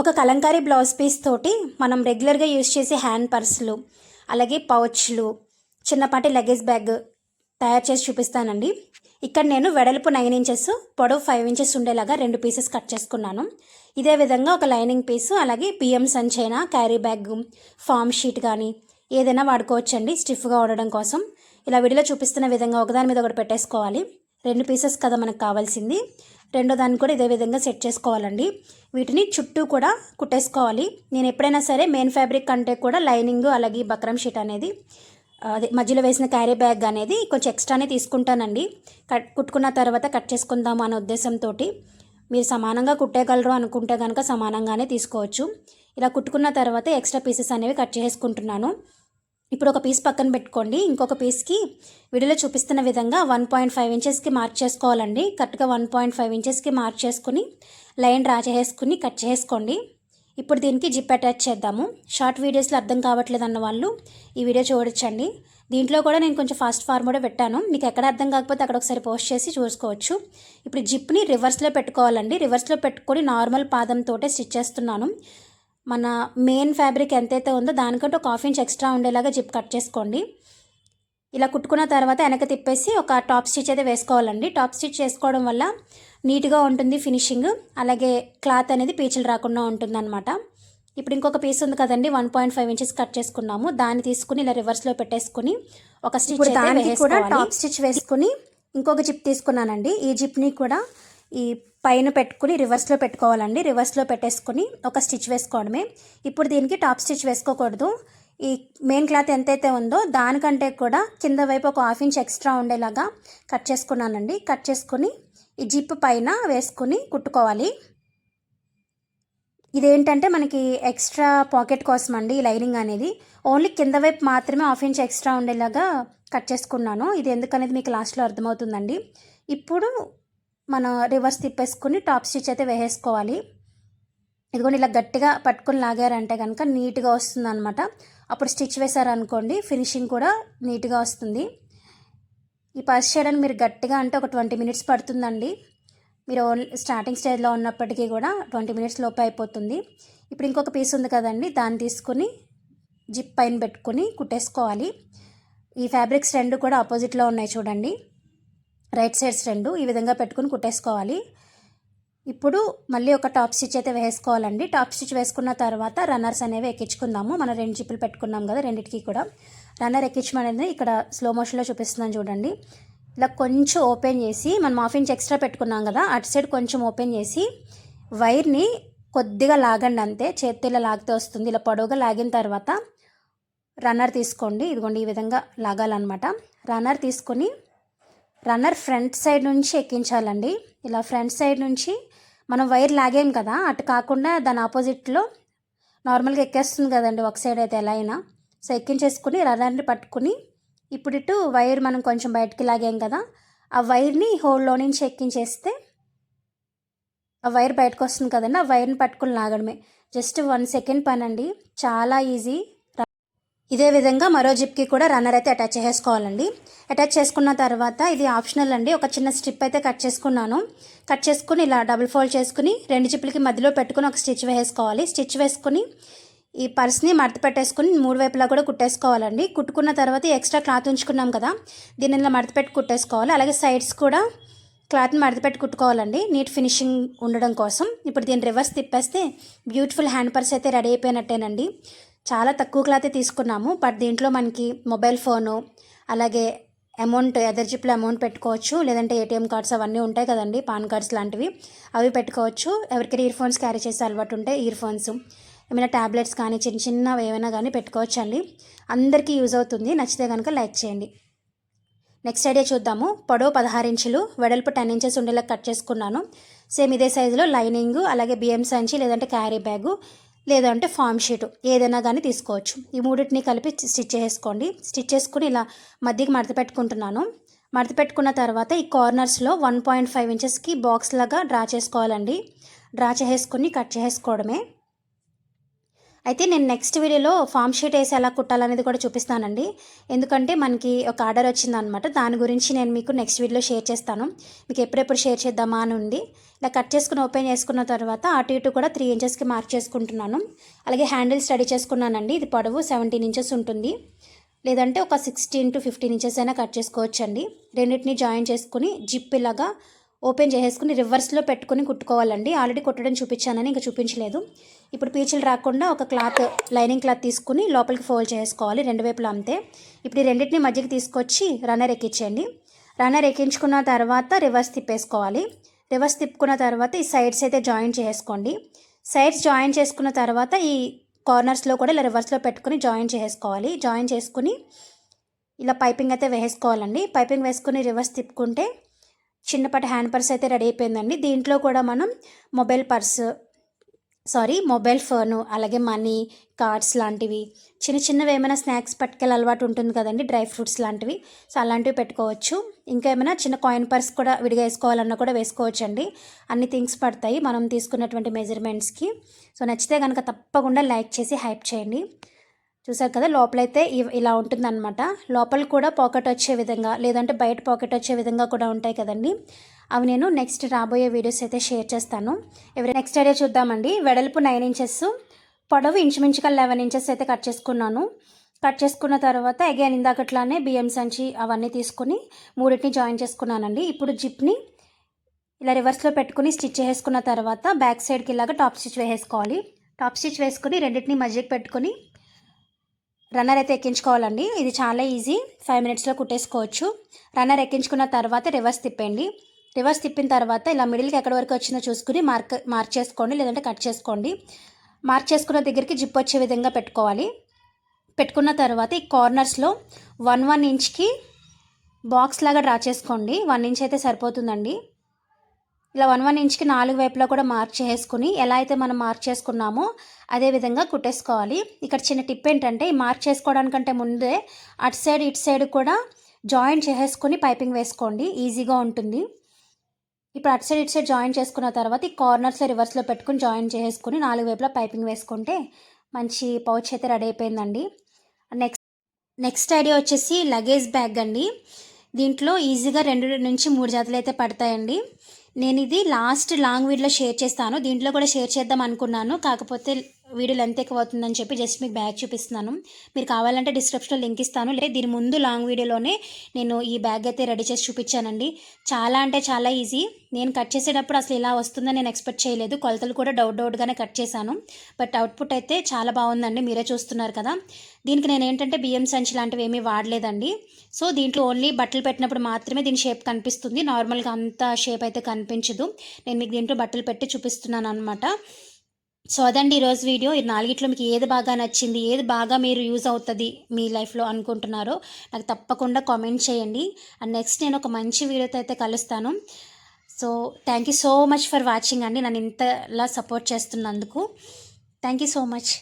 ఒక Kalamkari blouse piece తోటి మనం రెగ్యులర్గా యూజ్ చేసే హ్యాండ్ పర్సులు అలాగే పౌచ్లు చిన్నపాటి లగేజ్ బ్యాగ్ తయారు చేసి చూపిస్తానండి. ఇక్కడ నేను వెడల్పు నైన్ ఇంచెస్ పొడవు ఫైవ్ ఇంచెస్ ఉండేలాగా రెండు పీసెస్ కట్ చేసుకున్నాను. ఇదే విధంగా ఒక లైనింగ్ పీసు అలాగే బియ్యం సంచైనా క్యారీ బ్యాగ్ ఫామ్ షీట్ కానీ ఏదైనా వాడుకోవచ్చండి స్టిఫ్గా ఉండడం కోసం. ఇలా విడిలో చూపిస్తున్న విధంగా ఒకదాని మీద ఒకటి పెట్టేసుకోవాలి. రెండు పీసెస్ కదా మనకు కావాల్సింది. రెండో దాన్ని కూడా ఇదే విధంగా సెట్ చేసుకోవాలండి. వీటిని చుట్టూ కూడా కుట్టేసుకోవాలి. నేను ఎప్పుడైనా సరే మెయిన్ ఫ్యాబ్రిక్ కంటే కూడా లైనింగ్ అలాగే బక్రం షీట్ అనేది అదే మధ్యలో వేసిన క్యారీ బ్యాగ్ అనేది కొంచెం ఎక్స్ట్రానే తీసుకుంటానండి. కట్ కుట్టుకున్న తర్వాత కట్ చేసుకుందాం అనే ఉద్దేశంతో మీరు సమానంగా కుట్టేయగలరు అనుకుంటే కనుక సమానంగానే తీసుకోవచ్చు. ఇలా కుట్టుకున్న తర్వాత ఎక్స్ట్రా పీసెస్ అనేవి కట్ చేసుకుంటున్నాను. ఇప్పుడు ఒక పీస్ పక్కన పెట్టుకోండి. ఇంకొక పీస్కి వీడియోలో చూపిస్తున్న విధంగా వన్ పాయింట్ ఫైవ్ ఇంచెస్కి మార్క్ చేసుకోవాలండి. కరెక్ట్గా వన్ పాయింట్ ఫైవ్ ఇంచెస్కి మార్క్ చేసుకుని లైన్ డ్రా చేసుకుని కట్ చేసుకోండి ఇప్పుడు దీనికి జిప్ అటాచ్ చేద్దాము. షార్ట్ వీడియోస్లో అర్థం కావట్లేదు అన్న వాళ్ళు ఈ వీడియో చూడొచ్చండి. దీంట్లో కూడా నేను కొంచెం ఫాస్ట్ ఫార్వర్డ్ పెట్టాను. మీకు ఎక్కడ అర్థం కాకపోతే అక్కడ ఒకసారి పోస్ట్ చేసి చూసుకోవచ్చు. ఇప్పుడు జిప్ని రివర్స్లో పెట్టుకోవాలండి. రివర్స్లో పెట్టుకొని నార్మల్ పాదంతో స్టిచ్ చేస్తున్నాను. మన మెయిన్ ఫ్యాబ్రిక్ ఎంతైతే ఉందో దానికంటే ఒక హాఫ్ ఇంచ్ ఎక్స్ట్రా ఉండేలాగా జిప్ కట్ చేసుకోండి. ఇలా కుట్టుకున్న తర్వాత వెనక తిప్పేసి ఒక టాప్ స్టిచ్ అయితే వేసుకోవాలండి. టాప్ స్టిచ్ చేసుకోవడం వల్ల నీట్గా ఉంటుంది ఫినిషింగ్. అలాగే క్లాత్ అనేది పీచులు రాకుండా ఉంటుంది అనమాట ఇప్పుడు ఇంకొక పీస్ ఉంది కదండి one point five inches cut చేసుకున్నాము. దాన్ని తీసుకుని ఇలా రివర్స్లో పెట్టేసుకుని ఒక స్టిచ్ దానికి కూడా టాప్ స్టిచ్ వేసుకుని ఇంకొక జిప్ తీసుకున్నానండి. ఈ జిప్ని కూడా ఈ పైన పెట్టుకుని రివర్స్లో పెట్టుకోవాలండి. రివర్స్లో పెట్టేసుకుని ఒక స్టిచ్ వేసుకోవడమే. ఇప్పుడు దీనికి టాప్ స్టిచ్ వేసుకోకూడదు. ఈ మెయిన్ క్లాత్ ఎంతైతే ఉందో దానికంటే కూడా కింద వైపు ఒక హాఫ్ ఇంచ్ ఎక్స్ట్రా ఉండేలాగా కట్ చేసుకున్నానండి. కట్ చేసుకుని ఈ జిప్ పైన వేసుకుని కుట్టుకోవాలి. ఇదేంటంటే మనకి ఎక్స్ట్రా పాకెట్ కోసం అండి ఈ లైనింగ్ అనేది. ఓన్లీ కింద వైపు మాత్రమే హాఫ్ ఇంచ్ ఎక్స్ట్రా ఉండేలాగా కట్ చేసుకున్నాను. ఇది ఎందుకనేది మీకు లాస్ట్లో అర్థమవుతుందండి. ఇప్పుడు మన రివర్స్ తిప్పేసుకుని టాప్ స్టిచ్ అయితే వేసేసుకోవాలి. ఇదిగోండి ఇలా గట్టిగా పట్టుకొని లాగారంటే కనుక నీట్గా వస్తుంది అనమాట అప్పుడు స్టిచ్ వేశారనుకోండి ఫినిషింగ్ కూడా నీట్గా వస్తుంది. ఈ పర్స్ చేయడానికి మీరు గట్టిగా అంటే ఒక ట్వంటీ మినిట్స్ పడుతుందండి. మీరు ఓన్లీ స్టార్టింగ్ స్టేజ్లో ఉన్నప్పటికీ కూడా ట్వంటీ మినిట్స్ లోపే అయిపోతుంది. ఇప్పుడు ఇంకొక పీస్ ఉంది కదండి దాన్ని తీసుకుని జిప్ పైన పెట్టుకుని కుట్టేసుకోవాలి. ఈ ఫ్యాబ్రిక్స్ రెండు కూడా ఆపోజిట్లో ఉన్నాయి చూడండి. రైట్ సైడ్స్ రెండు ఈ విధంగా పెట్టుకుని కుట్టేసుకోవాలి. ఇప్పుడు మళ్ళీ ఒక టాప్ స్టిచ్ అయితే వేసుకోవాలండి. టాప్ స్టిచ్ వేసుకున్న తర్వాత రన్నర్స్ అనేవి ఎక్కించుకుందాము. మనం రెండు జిప్పులు పెట్టుకున్నాం కదా రెండింటికి కూడా. రన్నర్ ఎక్కించమనేది ఇక్కడ స్లో మోషన్లో చూపిస్తున్నాను చూడండి. ఇలా కొంచెం ఓపెన్ చేసి మనం హాఫ్ ఇంచ్ ఎక్స్ట్రా పెట్టుకున్నాం కదా అటు సైడ్ కొంచెం ఓపెన్ చేసి వైర్ని కొద్దిగా లాగండి అంతే. చేతితో ఇలా లాగితే వస్తుంది. ఇలా పొడవుగా లాగిన తర్వాత రన్నర్ తీసుకోండి. ఇదిగోండి ఈ విధంగా లాగాలన్నమాట. రన్నర్ తీసుకొని రన్నర్ ఫ్రంట్ సైడ్ నుంచి ఎక్కించాలండి. ఇలా ఫ్రంట్ సైడ్ నుంచి మనం వైర్ లాగాం కదా అటు కాకుండా దాని ఆపోజిట్లో నార్మల్గా ఎక్కేస్తుంది కదండి ఒక సైడ్ అయితే ఎలా అయినా. సో ఎక్కించేసుకుని రన్నర్ని పట్టుకుని ఇప్పుడు ఇటు వైర్ మనం కొంచెం బయటికి లాగాం కదా ఆ వైర్ని హోల్లో నుంచి ఎక్కించేస్తే ఆ వైర్ బయటకు వస్తుంది కదండి ఆ వైర్ని పట్టుకుని లాగడమే. జస్ట్ వన్ సెకండ్ పని అండి చాలా ఈజీ. ఇదే విధంగా మరో జిప్కి కూడా రన్నర్ అయితే అటాచ్ చేసుకోవాలండి. అటాచ్ చేసుకున్న తర్వాత ఇది ఆప్షనల్ అండి. ఒక చిన్న స్ట్రిప్ అయితే కట్ చేసుకున్నాను. కట్ చేసుకుని ఇలా డబుల్ ఫోల్డ్ చేసుకుని రెండు జిప్లకి మధ్యలో పెట్టుకుని ఒక స్టిచ్ వేసుకోవాలి. స్టిచ్ వేసుకుని ఈ పర్స్ని మడత పెట్టేసుకుని మూడు వైపులా కూడా కుట్టేసుకోవాలండి. కుట్టుకున్న తర్వాత ఎక్స్ట్రా క్లాత్ ఉంచుకున్నాం కదా దీన్ని ఇలా మడత పెట్టి కుట్టేసుకోవాలి. అలాగే సైడ్స్ కూడా క్లాత్ని మడత పెట్టి కుట్టుకోవాలండి. నీట్ ఫినిషింగ్ ఉండడం కోసం. ఇప్పుడు దీన్ని రివర్స్ తిప్పేస్తే బ్యూటిఫుల్ హ్యాండ్ పర్స్ అయితే రెడీ అయిపోయినట్టేనండి. చాలా తక్కువ క్లాతే తీసుకున్నాము. బట్ దీంట్లో మనకి మొబైల్ ఫోను అలాగే అమౌంట్ ఎదర్ జిప్లో అమౌంట్ పెట్టుకోవచ్చు. లేదంటే ఏటీఎం కార్డ్స్ అవన్నీ ఉంటాయి కదండి పాన్ కార్డ్స్ లాంటివి. అవి పెట్టుకోవచ్చు. ఎవరికైనా ఇయర్ ఫోన్స్ క్యారీ చేసే అలవాటు ఉంటే ఇయర్ ఫోన్స్ ఏమైనా ట్యాబ్లెట్స్ కానీ చిన్న చిన్నవి ఏమైనా కానీ పెట్టుకోవచ్చు అండి అందరికీ యూజ్ అవుతుంది. నచ్చితే కనుక లైక్ చేయండి. నెక్స్ట్ ఐడియా చూద్దాము. పొడవు పదహారు ఇంచులు వెడల్పు టెన్ ఇంచెస్ ఉండేలా కట్ చేసుకున్నాను. సేమ్ ఇదే సైజులో లైనింగ్ అలాగే బియ్యం సంచి లేదంటే క్యారీ బ్యాగు. లేదంటే ఫామ్ షీటు ఏదైనా కానీ తీసుకోవచ్చు. ఈ మూడింటిని కలిపి స్టిచ్ చేసుకోండి. స్టిచ్ చేసుకుని ఇలా మధ్యకి మడత పెట్టుకుంటున్నాను. మడత పెట్టుకున్న తర్వాత ఈ కార్నర్స్లో వన్ పాయింట్ ఫైవ్ ఇంచెస్కి బాక్స్ లాగా డ్రా చేసుకోవాలండి. డ్రా చేసుకుని కట్ చేసుకోవడమే. అయితే నేను నెక్స్ట్ వీడియోలో ఫామ్ షీట్ వేసి ఎలా కుట్టాలనేది కూడా చూపిస్తానండి. ఎందుకంటే మనకి ఒక ఆర్డర్ వచ్చిందనమాట దాని గురించి నేను మీకు నెక్స్ట్ వీడియోలో షేర్ చేస్తాను. మీకు ఎప్పుడెప్పుడు షేర్ చేద్దామా అని ఉంది. ఇలా కట్ చేసుకుని ఓపెన్ చేసుకున్న తర్వాత అటు ఇటు కూడా త్రీ ఇంచెస్కి మార్క్ చేసుకుంటున్నాను. అలాగే హ్యాండిల్ స్టడీ చేసుకున్నానండి. ఇది పొడవు సెవెంటీన్ ఇంచెస్ ఉంటుంది. లేదంటే ఒక సిక్స్టీన్ టు ఫిఫ్టీన్ ఇంచెస్ అయినా కట్ చేసుకోవచ్చండి. రెండింటిని జాయిన్ చేసుకుని జిప్ ఇలాగా ఓపెన్ చేసేసుకుని రివర్స్లో పెట్టుకుని కుట్టుకోవాలండి. ఆల్రెడీ కుట్టడం చూపించానని ఇంకా చూపించలేదు. ఇప్పుడు పీచులు రాకుండా ఒక క్లాత్ లైనింగ్ క్లాత్ తీసుకుని లోపలికి ఫోల్డ్ చేసుకోవాలి రెండు వైపులా అంతే. ఇప్పుడు ఈ రెండింటిని మధ్యకి తీసుకొచ్చి రన్నర్ ఎక్కించండి రన్నర్ ఎక్కించుకున్న తర్వాత రివర్స్ తిప్పేసుకోవాలి. రివర్స్ తిప్పుకున్న తర్వాత ఈ సైడ్స్ అయితే జాయిన్ చేసుకోండి సైడ్స్ జాయిన్ చేసుకున్న తర్వాత ఈ కార్నర్స్లో కూడా ఇలా రివర్స్లో పెట్టుకుని జాయిన్ చేసుకోవాలి జాయిన్ చేసుకుని ఇలా పైపింగ్ అయితే వేసుకోవాలండి పైపింగ్ వేసుకుని రివర్స్ తిప్పుకుంటే చిన్నపాటి హ్యాండ్ పర్స్ అయితే రెడీ అయిపోయిందండి. దీంట్లో కూడా మనం mobile purse sorry mobile phone అలాగే మనీ కార్డ్స్ లాంటివి చిన్న చిన్నవి ఏమైనా స్నాక్స్ పట్టుకెళ్ళి అలవాటు ఉంటుంది కదండి డ్రై ఫ్రూట్స్ లాంటివి. సో అలాంటివి పెట్టుకోవచ్చు. ఇంకా ఏమైనా చిన్న కాయిన్ పర్స్ కూడా విడిగా వేసుకోవాలన్నా కూడా వేసుకోవచ్చు అండి అన్ని థింగ్స్ పడతాయి. మనం తీసుకున్నటువంటి మెజర్మెంట్స్కి. సో నచ్చితే కనుక తప్పకుండా లైక్ చేసి హైప్ చేయండి. చూసారు కదా లోపలైతే ఇ- ఇలా ఉంటుందన్నమాట. లోపల కూడా పాకెట్ వచ్చే విధంగా లేదంటే బయట పాకెట్ వచ్చే విధంగా కూడా ఉంటాయి కదండి. అవి నేను నెక్స్ట్ రాబోయే వీడియోస్ అయితే షేర్ చేస్తాను. ఎవరి నెక్స్ట్ ఐడియా చూద్దామండి. వెడల్పు నైన్ ఇంచెస్ పొడవు ఇంచుమించుగా లెవెన్ ఇంచెస్ అయితే కట్ చేసుకున్నాను. కట్ చేసుకున్న తర్వాత అగైన్ ఇందాకట్లానే బియ్యం సంచి అవన్నీ తీసుకుని మూడింటిని జాయిన్ చేసుకున్నానండి. ఇప్పుడు జిప్ని ఇలా రివర్స్లో పెట్టుకుని స్టిచ్ చేసుకున్న తర్వాత బ్యాక్ సైడ్కి ఇలాగా టాప్ స్టిచ్ వేసుకోవాలి టాప్ స్టిచ్ వేసుకుని రెండింటిని మధ్యకి పెట్టుకుని రన్నర్ అయితే ఎక్కించుకోవాలండి. ఇది చాలా ఈజీ ఫైవ్ మినిట్స్లో కుట్టేసుకోవచ్చు. రన్నర్ ఎక్కించుకున్న తర్వాత రివర్స్ తిప్పండి రివర్స్ తిప్పిన తర్వాత ఇలా మిడిల్కి ఎక్కడి వరకు వచ్చిందో చూసుకుని మార్క్ మార్క్ చేసుకోండి. లేదంటే కట్ చేసుకోండి. మార్క్ చేసుకున్న దగ్గరికి జిప్ వచ్చే విధంగా పెట్టుకోవాలి. పెట్టుకున్న తర్వాత ఈ కార్నర్స్లో వన్ వన్ ఇంచ్కి బాక్స్ లాగా డ్రా చేసుకోండి. వన్ ఇంచ్ అయితే సరిపోతుందండి. ఇలా వన్ వన్ ఇంచ్కి నాలుగు వైపులా కూడా మార్క్ చేసుకుని ఎలా అయితే మనం మార్క్ చేసుకున్నామో అదే విధంగా కుట్టేసుకోవాలి. ఇక్కడ చిన్న టిప్ ఏంటంటే ఈ మార్క్ చేసుకోవడానికంటే ముందే అటు సైడ్ ఇటు సైడ్ కూడా జాయిన్ చేసేసుకొని పైపింగ్ వేసుకోండి. ఈజీగా ఉంటుంది. ఇప్పుడు అటు సైడ్ ఇటు సైడ్ జాయిన్ చేసుకున్న తర్వాత ఈ కార్నర్స్లో రివర్స్లో పెట్టుకుని జాయిన్ చేసుకుని నాలుగు వైపులా పైపింగ్ వేసుకుంటే మంచి పౌచ్ అయితే రెడీ అయిపోయిందండి. నెక్స్ట్ నెక్స్ట్ ఐడియా వచ్చేసి లగేజ్ బ్యాగ్ అండి. దీంట్లో ఈజీగా రెండు నుంచి మూడు జతలు అయితే పడతాయండి. నేను ఇది లాస్ట్ లాంగ్ వీడియోలో షేర్ చేస్తాను. దీంట్లో కూడా షేర్ చేద్దాం అనుకున్నాను. కాకపోతే వీడియో లెంత్ ఎక్కువ అవుతుందని చెప్పి జస్ట్ మీకు బ్యాగ్ చూపిస్తున్నాను. మీరు కావాలంటే డిస్క్రిప్షన్లో లింక్ ఇస్తాను. లేదా దీని ముందు లాంగ్ వీడియోలోనే నేను ఈ బ్యాగ్ అయితే రెడీ చేసి చూపించానండి. చాలా అంటే చాలా ఈజీ నేను కట్ చేసేటప్పుడు అసలు ఇలా వస్తుందని నేను ఎక్స్పెక్ట్ చేయలేదు. కొలతలు కూడా డౌట్ డౌట్గానే కట్ చేశాను. బట్ అవుట్పుట్ అయితే చాలా బాగుందండి. మీరే చూస్తున్నారు కదా. దీనికి నేను ఏంటంటే బియ్యం సంచి లాంటివి ఏమీ వాడలేదండి. సో దీంట్లో ఓన్లీ బట్టలు పెట్టినప్పుడు మాత్రమే దీని షేప్ కనిపిస్తుంది. నార్మల్గా అంత షేప్ అయితే కనిపించదు. నేను మీకు దీంట్లో బట్టలు పెట్టి చూపిస్తున్నాను అనమాట సో అదండి ఈరోజు వీడియో. ఈ నాలుగిట్లో మీకు ఏది బాగా నచ్చింది ఏది బాగా మీరు యూజ్ అవుతుంది మీ లైఫ్లో అనుకుంటున్నారో నాకు తప్పకుండా కామెంట్ చేయండి. అండ్ నెక్స్ట్ నేను ఒక మంచి వీడియోతో అయితే కలుస్తాను. So thank you so much for watching అండి. నన్ను ఇంతలా సపోర్ట్ చేస్తున్నందుకు. Thank you so much.